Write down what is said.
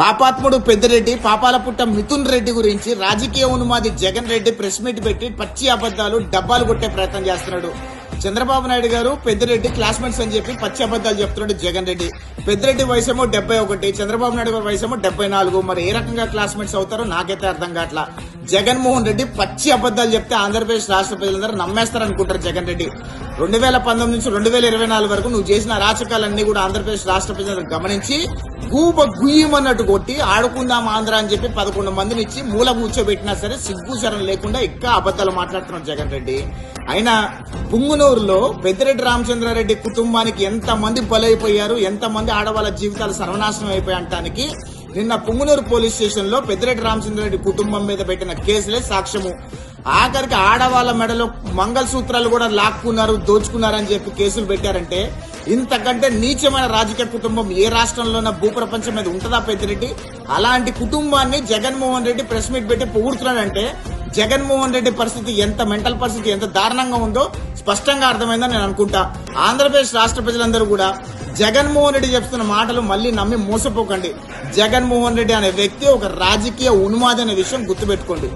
పాపాత్ముడు పెద్దిరెడ్డి పాపాల పుట్ట మిథున్ రెడ్డి గురించి రాజకీయ ఉన్మాది జగన్ రెడ్డి ప్రెస్ మీట్ పెట్టి పచ్చి అబద్దాలు డబ్బాలు కొట్టే ప్రయత్నం చేస్తున్నాడు. చంద్రబాబు నాయుడు గారు పెద్దిరెడ్డి క్లాస్మేట్స్ అని చెప్పి పచ్చి అబద్దాలు చెప్తున్నాడు జగన్ రెడ్డి. పెద్దిరెడ్డి వయసేమో డెబ్బై ఒకటి చంద్రబాబు నాయుడు గారి వయసేమో డెబ్బై నాలుగు. మరి ఏ రకంగా క్లాస్మేట్స్ అవుతారో నాకైతే అర్థం కావట్లా. జగన్మోహన్ రెడ్డి పచ్చి అబద్దాలు చెప్తే ఆంధ్రప్రదేశ్ రాష్ట్ర ప్రజలందరూ నమ్మేస్తారనుకుంటారు జగన్ రెడ్డి. రెండు వేల పంతొమ్మిది నుంచి రెండు వేల ఇరవై నాలుగు వరకు నువ్వు చేసిన అరాచకాలన్నీ కూడా ఆంధ్రప్రదేశ్ రాష్ట్ర ప్రజలు గమనించి గూబ గుయ్యమన్నట్టు కొట్టి ఆడుకుందాం ఆంధ్ర అని చెప్పి పదకొండు మందిని ఇచ్చి మూల కూర్చోబెట్టినా సరే సిగ్గు లేకుండా ఇంకా అబద్దాలు మాట్లాడుతున్నాడు జగన్ రెడ్డి. అయినా పుంగునూరులో పెద్దిరెడ్డి రామచంద్రారెడ్డి కుటుంబానికి ఎంత మంది బలైపోయారు ఎంత మంది ఆడవాళ్ళ జీవితాలు సర్వనాశనం అయిపోయానికి నిన్న పుంగునూరు పోలీస్ స్టేషన్లో పెద్దిరెడ్డి రామచంద్రారెడ్డి కుటుంబం మీద పెట్టిన కేసులే సాక్ష్యము. ఆఖరికి ఆడవాళ్ళ మెడలో మంగళసూత్రాలు కూడా లాక్కున్నారు దోచుకున్నారని చెప్పి కేసులు పెట్టారంటే ఇంతకంటే నీచమైన రాజకీయ కుటుంబం ఏ రాష్ట్రంలోన భూప్రపంచం మీద ఉంటుందా పెద్దిరెడ్డి? అలాంటి కుటుంబాన్ని జగన్మోహన్ రెడ్డి ప్రెస్ మీట్ పెట్టి పొగుడుతున్నాడంటే జగన్మోహన్ రెడ్డి పరిస్థితి ఎంత మెంటల్ పరిస్థితి ఎంత దారుణంగా ఉందో స్పష్టంగా అర్థమైందని నేను అనుకుంటా. ఆంధ్రప్రదేశ్ రాష్ట్ర ప్రజలందరూ కూడా జగన్మోహన్ రెడ్డి చెప్తున్న మాటలు మళ్ళీ నమ్మి మోసపోకండి. జగన్మోహన్ రెడ్డి అనే వ్యక్తి ఒక రాజకీయ ఉన్మాది అనే విషయం గుర్తుపెట్టుకోండి.